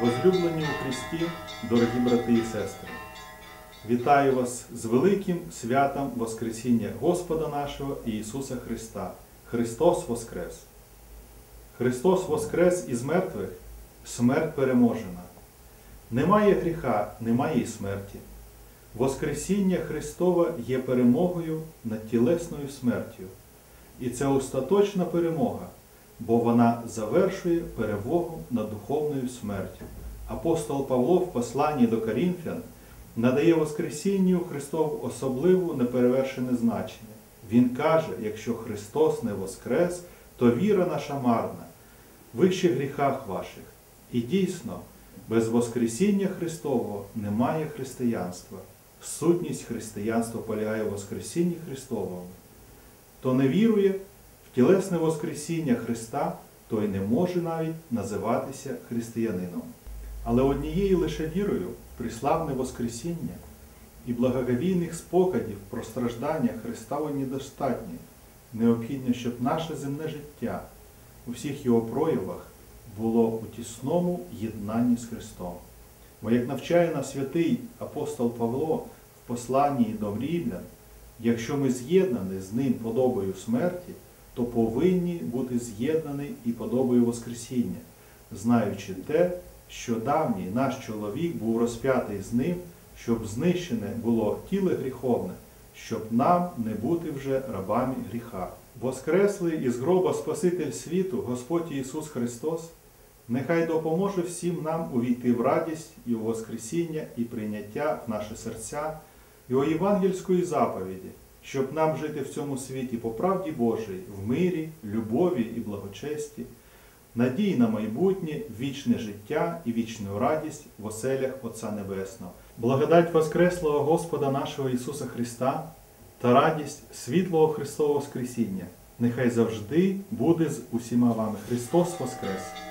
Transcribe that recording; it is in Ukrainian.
Возлюблені у Христі, дорогі брати і сестри, вітаю вас з великим святом Воскресіння Господа нашого Ісуса Христа. Христос Воскрес! Христос Воскрес із мертвих, смерть переможена. Немає гріха, немає і смерті. Воскресіння Христова є перемогою над тілесною смертю. І це остаточна перемога, бо вона завершує перемогу над духовною смертю. Апостол Павло в посланні до Корінфян надає Воскресінню Христову особливу неперевершене значення. Він каже, якщо Христос не воскрес, то віра наша марна, вище гріхах ваших. І дійсно, без Воскресіння Христового немає християнства. Сутність християнства полягає в Воскресінні Христовому. Хто не вірує в тілесне Воскресіння Христа, той не може навіть називатися християнином. Але однією лише вірою в приславне Воскресіння і благоговійних спогадів про страждання Христове недостатньо. Необхідно, щоб наше земне життя у всіх його проявах було у тісному єднанні з Христом. Бо як навчає нас святий апостол Павло в посланні до Рівлян, якщо ми з'єднані з ним подобою смерті, то повинні бути з'єднані і подобою Воскресіння, знаючи те, що давній наш чоловік був розп'ятий з ним, щоб знищене було тіле гріховне, щоб нам не бути вже рабами гріха. Воскреслий із гроба Спаситель світу, Господь Ісус Христос, нехай допоможе всім нам увійти в радість і у Воскресіння і прийняття в наші серця, Його євангельської заповіді, щоб нам жити в цьому світі по правді Божій, в мирі, любові і благочесті, надії на майбутнє, вічне життя і вічну радість в оселях Отця Небесного. Благодать Воскреслого Господа нашого Ісуса Христа та радість світлого Христового Воскресіння. Нехай завжди буде з усіма вами. Христос Воскрес!